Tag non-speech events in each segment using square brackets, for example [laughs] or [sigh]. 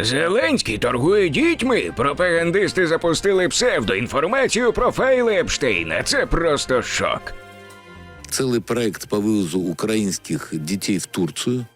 Зеленський торгує дітьми. Пропагандисти запустили псевдоінформацію про файли Епштейна. Це просто шок. целый проект по вывозу украинских детей в Турцию,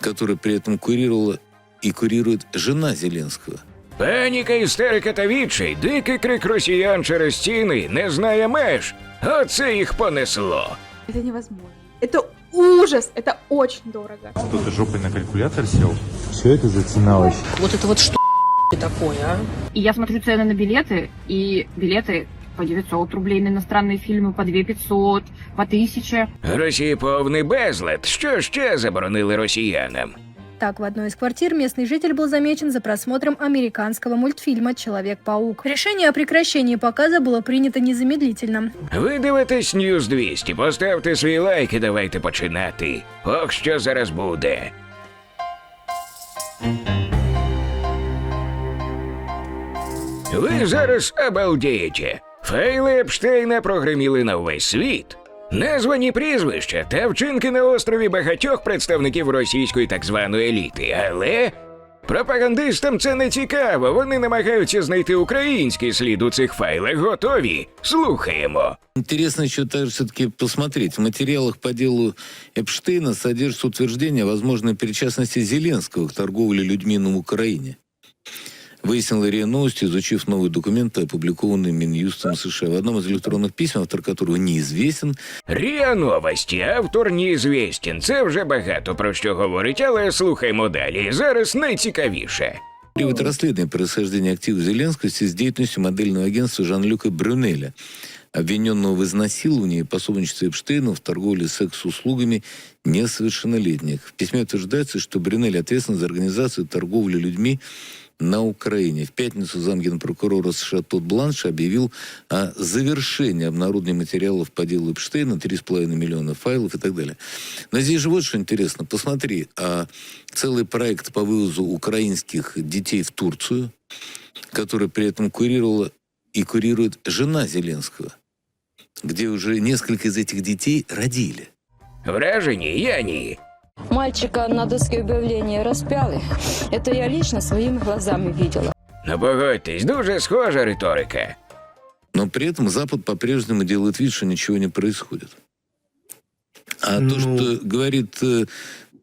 который при этом курировала и курирует жена Зеленского. Паніка, істерика та відчай, дикий крик росіян через стіни, не знає меж. Оце їх понесло. Это невозможно. Это ужас, это очень дорого. Кто-то жопой на калькулятор сел. Что это за цена вообще? Вот это вот что [laughs] такое, а? И я смотрю цены на билеты, и билеты по 900 рублей на иностранные фильмы, по 2500, по 1000. Росії повний безлад. Що ще заборонили росіянам? Так, в одной из квартир местный житель был замечен за просмотром американского мультфильма «Человек-паук». Решение о прекращении показа было принято незамедлительно. Ви дивитесь News 200, поставте свій лайк і давайте починати. Ох, що зараз буде. Ви зараз обалдієте. Фейли Епштейна прогреміли на увесь світ. Названі прізвища та вчинки на острові багатьох представників російської так званої еліти, але пропагандистам це не цікаво. Вони намагаються знайти український слід у цих файлах. Готові? Слухаємо. Интересно еще также все-таки посмотреть. В материалах по делу Эпштейна содержится утверждение о возможной причастности Зеленского к торговле людьми на Украине. Выяснила РИА Новости, изучив новые документы, опубликованные Минюстом США. В одном из электронных писем, автор которого неизвестен, Ріа новості, автор неізвістін. Це вже багато про що говорить, але слухаймо далі. Зараз найцікавіше. Привод расследование происхождения активов Зеленского с деятельностью модельного агентства Жан-Люка Брюнеля, обвиненного в изнасиловании и пособничестве Эпштейну в торговле секс-услугами несовершеннолетних. В письме утверждается, что Брюнель ответственен за организацию торговли людьми на Украине. В пятницу замгенпрокурора США Тодд Бланш объявил о завершении обнародования материалов по делу Эпштейна, 3,5 миллиона файлов и так далее. Но здесь же вот что интересно. Посмотри, а целый проект по вывозу украинских детей в Турцию, который при этом курировала и курирует жена Зеленского, где уже несколько из этих детей родили. Вражені я ні. Мальчика на доске объявления распяли. Это я лично своими глазами видела. Ну погодьтесь, дуже схожа риторика. Но при этом Запад по-прежнему делает вид, что ничего не происходит. А то, что говорит э,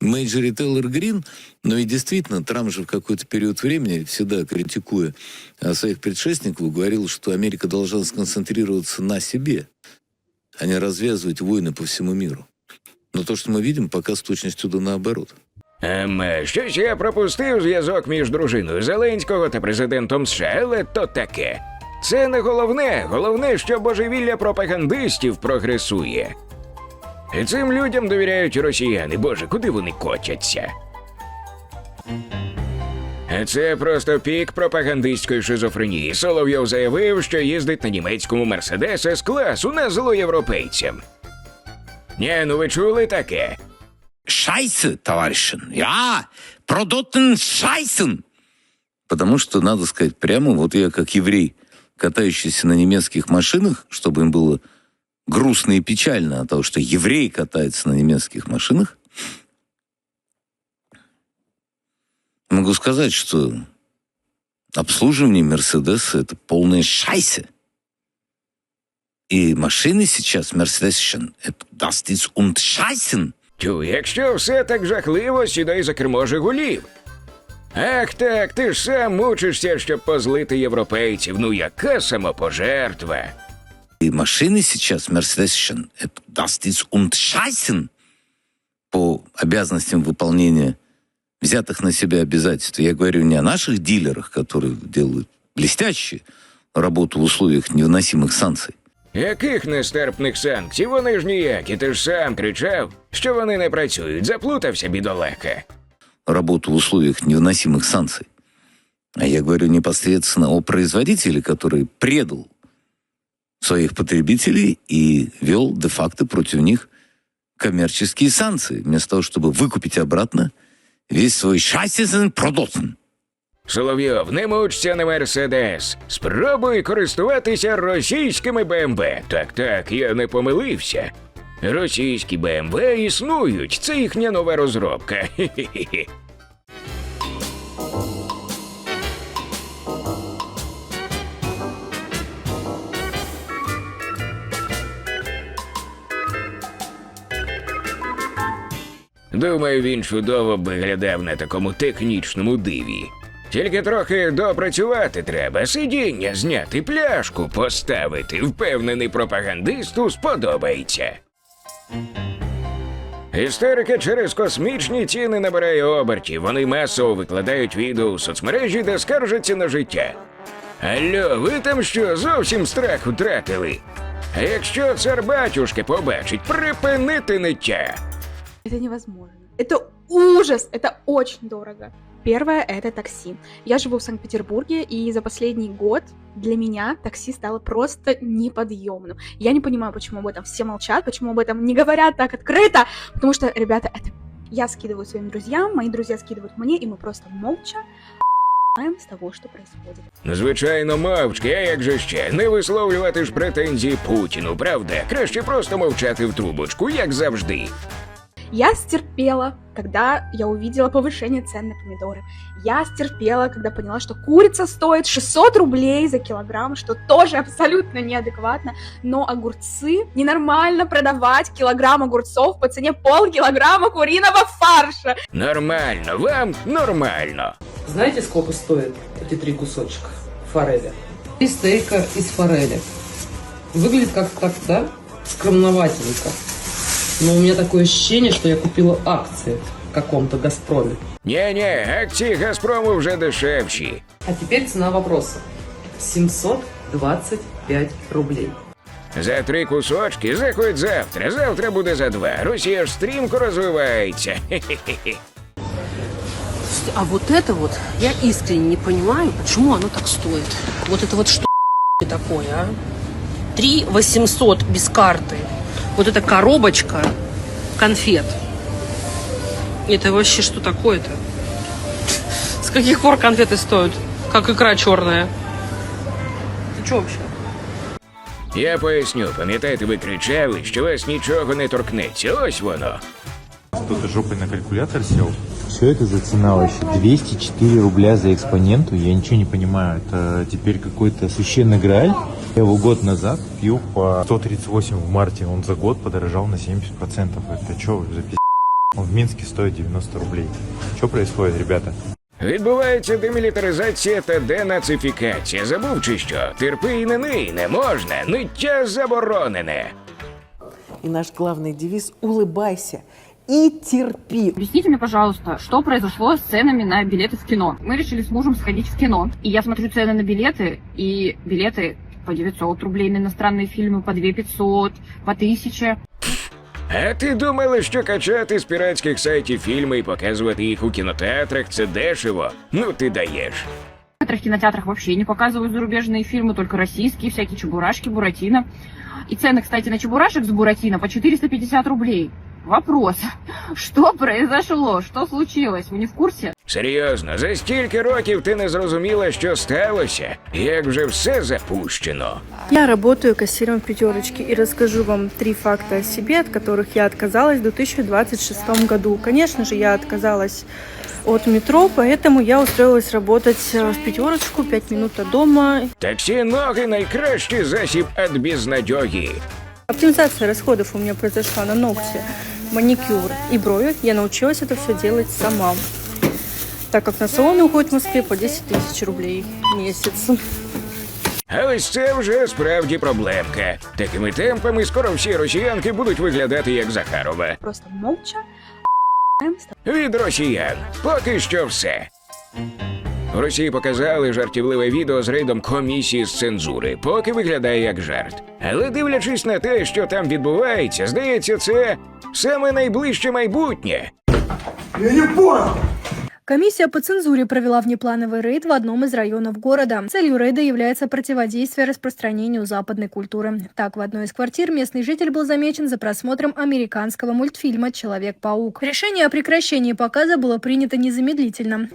Мейджори Теллер Грин, но и действительно, Трамп же в какой-то период времени, всегда критикуя э, своих предшественников, говорил, что Америка должна сконцентрироваться на себе, а не развязывать войны по всему миру. Но то, что мы видим, пока с точностью да наоборот. Ем, щось я пропустив зв'язок між дружиною Зеленського та президентом США, але то таке. Це не головне. Головне, що божевілля пропагандистів прогресує. І цим людям довіряють росіяни. Боже, куди вони котяться? Це просто пік пропагандистської шизофренії. Соловйов заявив, що їздить на німецькому Мерседес с класу на зло європейцям. Ні, ну ви чули таке? Scheiße, товарищен. Я продотен Scheißen. Потому что, надо сказать прямо, вот я как еврей, катающийся на немецких машинах, чтобы им было грустно и печально от того, что еврей катается на немецких машинах, могу сказать, что обслуживание Мерседеса – это полная шайса. И машины сейчас Мерседес, это das ist und Scheißen. Тю, якщо все так жахливо, сідай за кермо Жигулів. Ах так, ти ж сам мучишся, щоб позлити європейців. Ну яка самопожертва. И машины сейчас Mercedes это das ist und Scheißen по обязанностям выполнения взятых на себя обязательств. Я говорю не о наших дилерах, которые делают блестящую работу в условиях невыносимых санкций. Яких нестерпних санкцій? Вони ж ніякі. Ти ж сам кричав, що вони не працюють. Заплутався бідолаха. Работу в условиях невыносимых санкций. А я говорю непосредственно о производителе, который предал своих потребителей и вел де-факто против них коммерческие санкции, вместо того, чтобы выкупить обратно весь свой шассизен продотен. Соловйов, не мучся на Мерседес. Спробуй користуватися російськими БМВ. Так, так, я не помилився. Російські БМВ існують, це їхня нова розробка. Думаю, він чудово б виглядав на такому технічному диві. Тільки трохи допрацювати треба, сидіння зняти, пляшку поставити. Впевнений пропагандисту сподобається. Істерика через космічні ціни набирає обертів. Вони масово викладають відео у соцмережі, де скаржаться на життя. Алло, ви там що, зовсім страх втратили? А якщо цар батюшки побачить, припинити ниття. Это невозможно. Это ужас, это очень дорого. Первое — это такси. Я живу в Санкт-Петербурге, и за последний год для меня такси стало просто неподъемным. Я не понимаю, почему об этом все молчат, почему об этом не говорят так открыто, потому что, ребята, это я скидываю своим друзьям, мои друзья скидывают мне, и мы просто молча знаем с того, что происходит. Звичайно, мовчки, а як же ще? Не висловлювати ж претензії Путіну, правда? Краще просто мовчати в трубочку, як завжди. Я стерпела, когда я увидела повышение цен на помидоры. Я стерпела, когда поняла, что курица стоит 600 рублей за килограмм, что тоже абсолютно неадекватно. Но огурцы ненормально продавать килограмм огурцов по цене полкилограмма куриного фарша. Нормально, вам нормально. Знаете, сколько стоят эти три кусочка форели? Три стейка из форели. Выглядит как-то так, да? Скромноватенько. Но у меня такое ощущение, что я купила акции в каком-то «Газпроме». Ні-ні, акції Газпрому вже дешевші. А теперь цена вопроса. 725 рублей. За три кусочки заходь завтра. Завтра буде за два. Росія ж стрімко розвивається. Хе-хе-хе. Слушайте, А вот это вот, я искренне не понимаю, почему оно так стоит. Вот это вот что такое, а? 3 800 без карты. Вот эта коробочка конфет. Это вообще что такое-то? С каких пор конфеты стоят? Как икра черная. Ты что вообще? Я поясню, пам'ятаєте, ви кричали, що вас нічого не торкнеться. Ось воно. Кто-то жопой на калькулятор сел. Что это за цена вообще? 204 рубля за экспоненту? Я ничего не понимаю. Это теперь какой-то священный грааль? Я его год назад пил по 138 в марте. Он за год подорожал на 70%. Это что за пиздец? Он в Минске стоит 90 рублей. Что происходит, ребята? Відбувається демілітаризація та денацифікація. Забув чи що? Терпи і не ний, не можна. Ниття заборонене. И наш главный девиз «Улыбайся и терпи». Объясните мне, пожалуйста, что произошло с ценами на билеты в кино? Мы решили с мужем сходить в кино, и я смотрю цены на билеты, и билеты по 900 рублей на иностранные фильмы, по 2 500, по 1000. А ти думала, що качати з піратських сайтів фільми і показувати їх у кінотеатрах це дешево? Ну ти даєш. В некоторых кинотеатрах вообще не показывают зарубежные фильмы, только российские, всякие чебурашки, буратино. И цены, кстати, на чебурашек с буратино по 450 рублей. Вопрос, [laughs] что произошло, что случилось, вы не в курсе? Серйозно, за стільки років ти не зрозуміла, що сталося, як вже все запущено. Я работаю кассиром в пятерочке и расскажу вам три факта о себе, от которых я отказалась в 2026 году. Конечно же, я отказалась от метро, поэтому я устроилась работать э, в пятерочку, 5 минут от дома. Таксі ноги найкращий засіб від безнадьоги. Оптимизация расходов у меня произошла на ногти, маникюр и брови. Я научилась это все делать сама, так как на салоны уходит в Москве по 10 тысяч рублей в месяц. А ось це вже справді проблемка. Такими темпами скоро всі росіянки будуть виглядати як Захарова. Просто молча знаем с Від росіян поки що все. В Росії показали жартівливе відео з рейдом комісії з цензури, поки виглядає як жарт. Але дивлячись на те, що там відбувається, здається, це саме найближче майбутнє. Комиссия по цензуре провела внеплановый рейд в одном из районов города. Целью рейда является противодействие распространению западной культуры. Так, в одной из квартир местный житель был замечен за просмотром американского мультфильма «Человек-паук». Решение о прекращении показа было принято незамедлительно.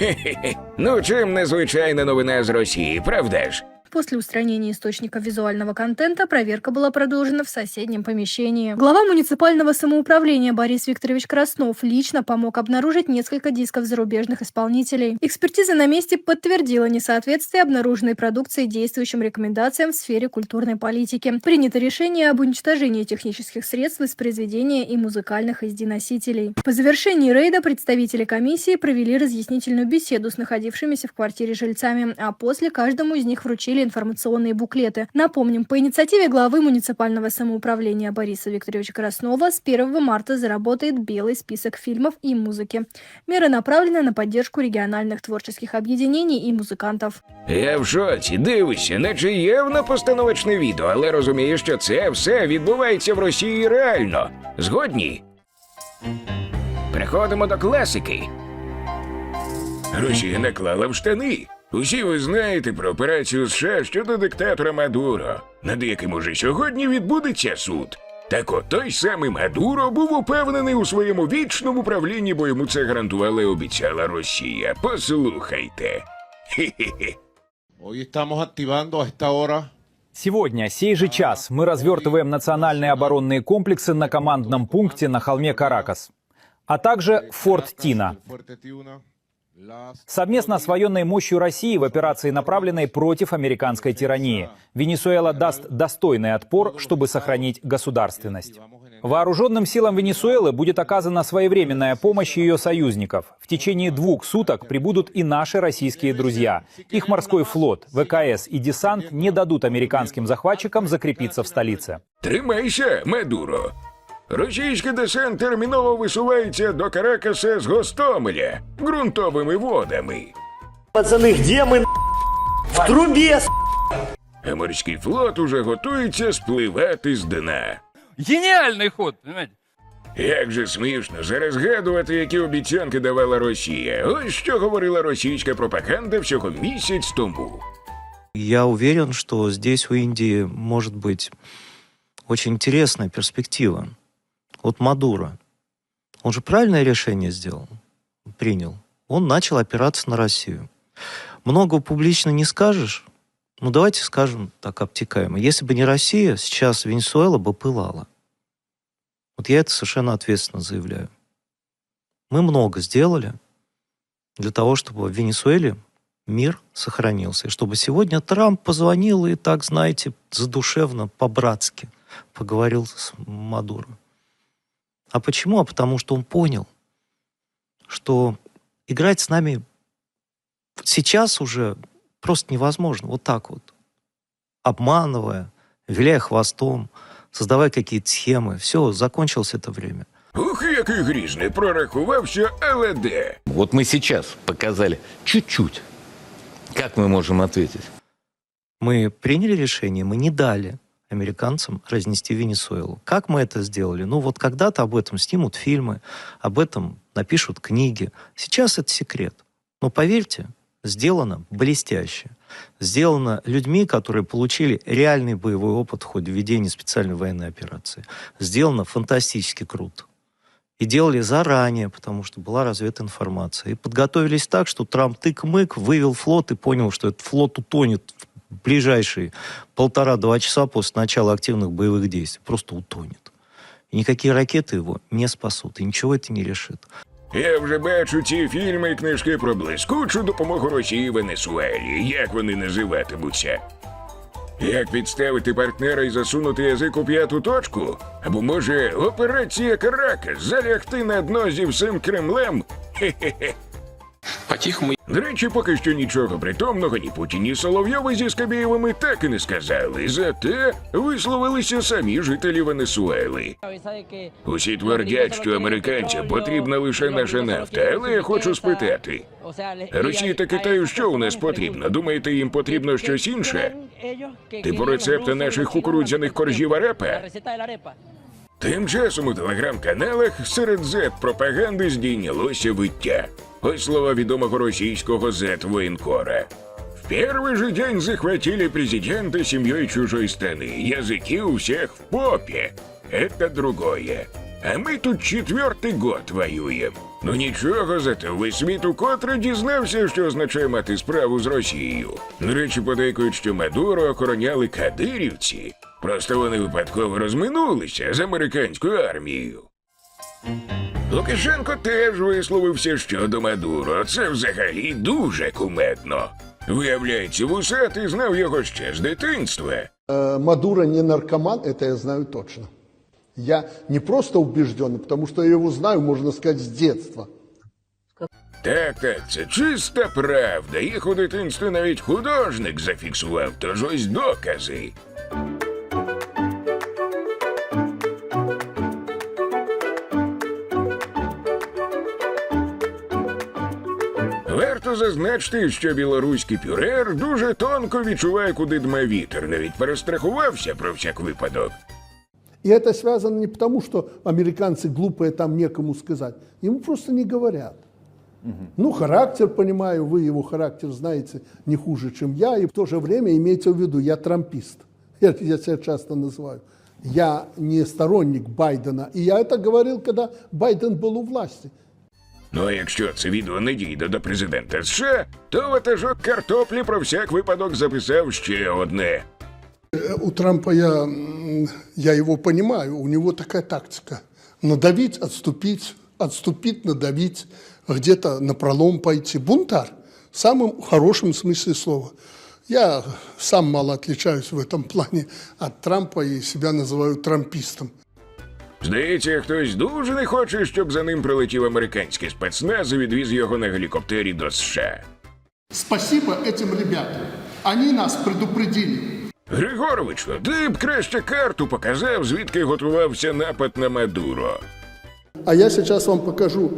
[laughs] Ну чим незвичайна новина з Росії, правда ж? После устранения источников визуального контента проверка была продолжена в соседнем помещении. Глава муниципального самоуправления Борис Викторович Краснов лично помог обнаружить несколько дисков зарубежных исполнителей. Экспертиза на месте подтвердила несоответствие обнаруженной продукции действующим рекомендациям в сфере культурной политики. Принято решение об уничтожении технических средств воспроизведения и музыкальных HD-носителей. По завершении рейда представители комиссии провели разъяснительную беседу с находившимися в квартире жильцами, а после каждому из них вручили информационные буклеты. Напомним, по инициативе главы муниципального самоуправления Бориса Викторовича Краснова с 1 марта заработает белый список фильмов и музыки. Меры направлены на поддержку региональных творческих объединений и музыкантов. Я в шоці, дивишся, наче явно постановочне відео, але розумію, що це все відбувається в Росії реально. Згодні? Переходимо до класики. Росія наклала в штани. Усі ви знаєте про операцію США щодо диктатора Мадуро, над яким уже сьогодні відбудеться суд. Так от той самий Мадуро був упевнений у своєму вічному правлінні, бо йому це гарантувала і обіцяла Росія. Послухайте. Хе-хе-хе. Hoy estamos activando a esta hora Сегодня, сей же час, мы развертываем национальные оборонные комплексы на командном пункте на холме Каракас, а также Форт Тина. Совместно с военной мощью России в операции, направленной против американской тирании, Венесуэла даст достойный отпор, чтобы сохранить государственность. Вооруженным силам Венесуэлы будет оказана своевременная помощь ее союзников. В течение двух суток прибудут и наши российские друзья. Их морской флот, ВКС и десант не дадут американским захватчикам закрепиться в столице. Тримайся, Медуро. Російський десант терміново висувається до Каракаса з Гостомеля ґрунтовими водами. Пацаны, где мы? В трубе, с***. А морський флот уже готується спливати з дна. Гениальный ход, понимаете? Як же смішно зараз згадувати, які обіцянки давала Росія. Ось що говорила російська пропаганда всього місяць тому. Я уверен, что здесь у Индии может быть очень интересная перспектива. Вот Мадуро. Он же правильное решение сделал, принял. Он начал опираться на Россию. Много публично не скажешь. Ну, давайте скажем так обтекаемо. Если бы не Россия, сейчас Венесуэла бы пылала. Вот я это совершенно ответственно заявляю. Мы много сделали для того, чтобы в Венесуэле мир сохранился. И чтобы сегодня Трамп позвонил и так, знаете, задушевно, по-братски поговорил с Мадуро. А почему? А потому что он понял, что играть с нами сейчас уже просто невозможно. Вот так вот. Обманывая, виляя хвостом, создавая какие-то схемы. Все, закончилось это время. Ух, який грізний прорахувався, де. Вот мы сейчас показали чуть-чуть. Как мы можем ответить? Мы приняли решение, мы не дали американцам разнести Венесуэлу. Как мы это сделали? Ну вот когда-то об этом снимут фильмы, об этом напишут книги. Сейчас это секрет. Но поверьте, сделано блестяще. Сделано людьми, которые получили реальный боевой опыт в ходе ведения специальной военной операции. Сделано фантастически круто. И делали заранее, потому что была разведана информация. И подготовились так, что Трамп тык-мык, вывел флот и понял, что этот флот утонет ближайшие полтора-два часа после начала активных боевых действий. Просто утонет. И никакие ракеты его не спасут. И ничего это не решит. Я вже бачу ці фільми і книжки про блискучу допомогу Росії Венесуелі. Як вони називатимуться? Як підставити партнера і засунути язик у п'яту точку? Або може операція Каракас залягти на дно зі всім Кремлем? Хе-хе-хе. По-тихому. До речі, поки що нічого притомного ні Путін, ні Соловйови зі Скабєєвими так і не сказали. Зате висловилися самі жителі Венесуели. Усі твердять, що американцям потрібна лише наша нафта, але я хочу спитати. Росії та Китаю що у нас потрібно? Думаєте, їм потрібно щось інше? Типу рецепта наших кукурудзяних коржів арепа? Тим часом у телеграм-каналах серед Z-пропаганди здійнялося виття. Ось слова відомого російського Z-воєнкора. В первый же день захватили президента семьей чужой страны. Языки у всех в попе. Это другое. А ми тут четвертий год воюємо. Ну нічого, зате весь світ укотре дізнався, що означає мати справу з Росією. До речі, подейкують, що Мадуро охороняли кадирівці. Просто вони випадково розминулися з американською армією. Лукашенко теж висловився щодо Мадуро. Це взагалі дуже кумедно. Виявляється, вусатий знав його ще з дитинства. Э, Мадуро не наркоман, это я знаю точно. Я не просто убежден, потому что я его знаю, можно сказать, с детства. Так, так, це чиста правда. Їх у дитинстві навіть художник зафіксував, тож ось докази. Варто зазначити, що білоруський пюрер дуже тонко відчуває, куди дме вітер, навіть перестрахувався про всяк випадок. И это связано не потому, что американцы глупые, там некому сказать. Ему просто не говорят. Ну, характер, понимаю, вы его характер знаете не хуже, чем я. И в то же время имейте в виду, я трампист. [laughs] Я, я себя часто называю. Я не сторонник Байдена. И я это говорил, когда Байден был у власти. Ну а якщо це відео не дійде до президента США, то ватажок картоплі про всяк випадок записав ще одне. Э, У Трампа я, м, я его понимаю, у него такая тактика. Надавить, отступить, отступить, надавить, где-то на пролом пойти. Бунтарь в самом хорошем смысле слова. Я сам мало отличаюсь в этом плане от Трампа и себя называю трампистом. Здається, хтось дуже не хоче, щоб за ним прилетів американський спецназ і відвіз його на гелікоптері до США. Спасибо этим ребятам. Они нас предупредили. Григоровичу, ти б краще карту показав, звідки готувався напад на Мадуро. А я сейчас вам покажу.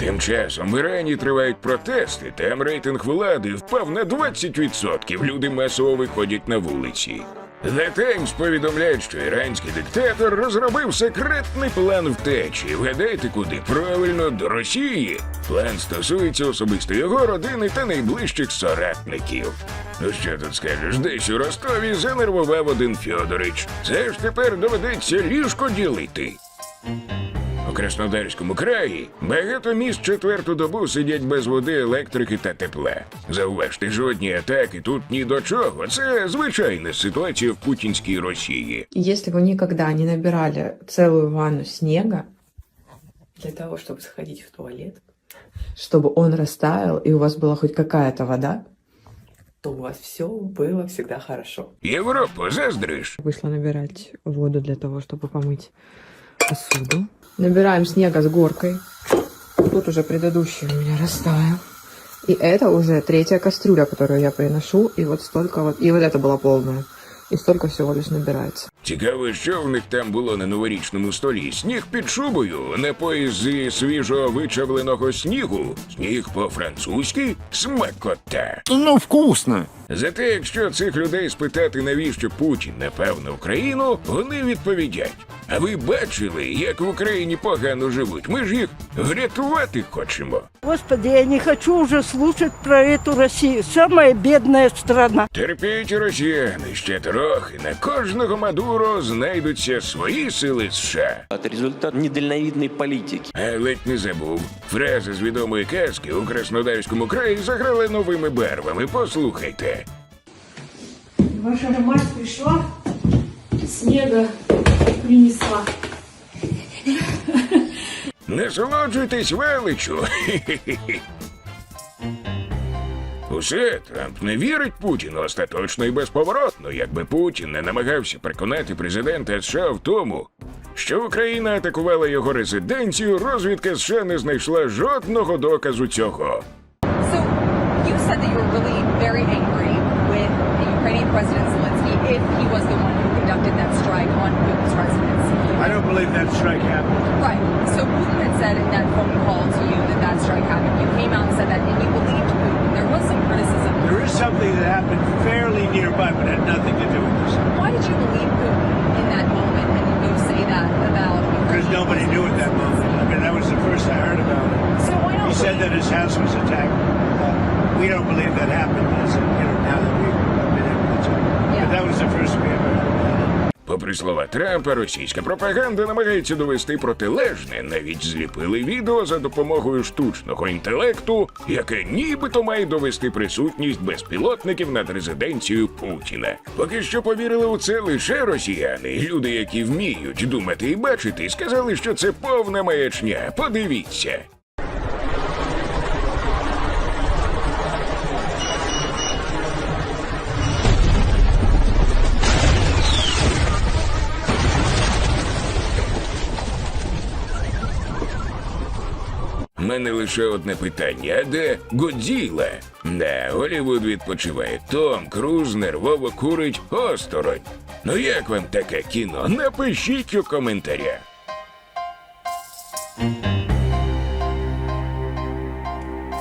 Тим часом в Ірані тривають протести, там рейтинг влади впав на 20%. Люди масово виходять на вулиці. The Times повідомляють, що іранський диктатор розробив секретний план втечі. Вгадайте куди? Правильно, до Росії. План стосується особисто його родини та найближчих соратників. Ну що тут скажеш, десь у Ростові занервував один Фьодорич. Це ж тепер доведеться ліжко ділити. У Краснодарському краї багато міст четверту добу сидять без води, електрики та тепла. Зауважте, жодні атаки тут ні до чого. Це звичайна ситуація в путінській Росії. Если вы никогда не набирали целую ванну снега для того, чтобы сходить в туалет, чтобы он растаял и у вас была хоть какая-то вода, то у вас все было всегда хорошо. Європу заздриш. Вышла набирать воду для того, чтобы помыть посуду. Набираем снега с горкой. Тут уже предыдущий у меня растаял. И это уже третья кастрюля, которую я приношу. И вот столько вот... И вот это была полная. И столько всего лишь набирается. Цікаво, що в них там було на новорічному столі. Сніг під шубою, напої зі свіжо вичавленого снігу, сніг по-французьки, смакота. Ну, вкусно. Зате, якщо цих людей спитати, навіщо Путін напав на Україну, вони відповідять. А ви бачили, як в Україні погано живуть? Ми ж їх врятувати хочемо. Господи, я не хочу уже слушать про эту Россию. Самая бедная страна. Терпіть, росіяни, ще трохи. На кожного Мадуро знайдуться свої сили США. Это результат недальновидной политики. А ледь не забув. Фраза з відомої казки у Краснодарському краї заграла новими барвами. Послухайте. Ваша мать пришла, снега принесла. Насолоджуйтесь величу. [laughs] Усе Трамп не вірить Путіну остаточно і безповоротно, якби Путін не намагався переконати президента США в тому, що Україна атакувала його резиденцію, розвідка США не знайшла жодного доказу цього. So, You said that you were really very angry with the Ukrainian President Zelensky if he was the one who conducted that strike on Putin's residence. I don't believe that strike happened. Right. So Putin had said in that phone call to you happened fairly nearby, but had nothing to do with this. Why did you believe Putin in that moment, and you say that about Because nobody knew at that moment. I mean, that was the first I heard about it. So why not He said that his house was attacked. We don't believe that happened, Попри слова Трампа, російська пропаганда намагається довести протилежне. Навіть зліпили відео за допомогою штучного інтелекту, яке нібито має довести присутність безпілотників над резиденцією Путіна. Поки що повірили у це лише росіяни. Люди, які вміють думати і бачити, сказали, що це повна маячня. Подивіться. Мене лише одне питання: а де Годзіла? Да, Голівуд відпочиває. Том Круз нервово курить осторонь. Ну як вам таке кіно? Напишіть у коментарях.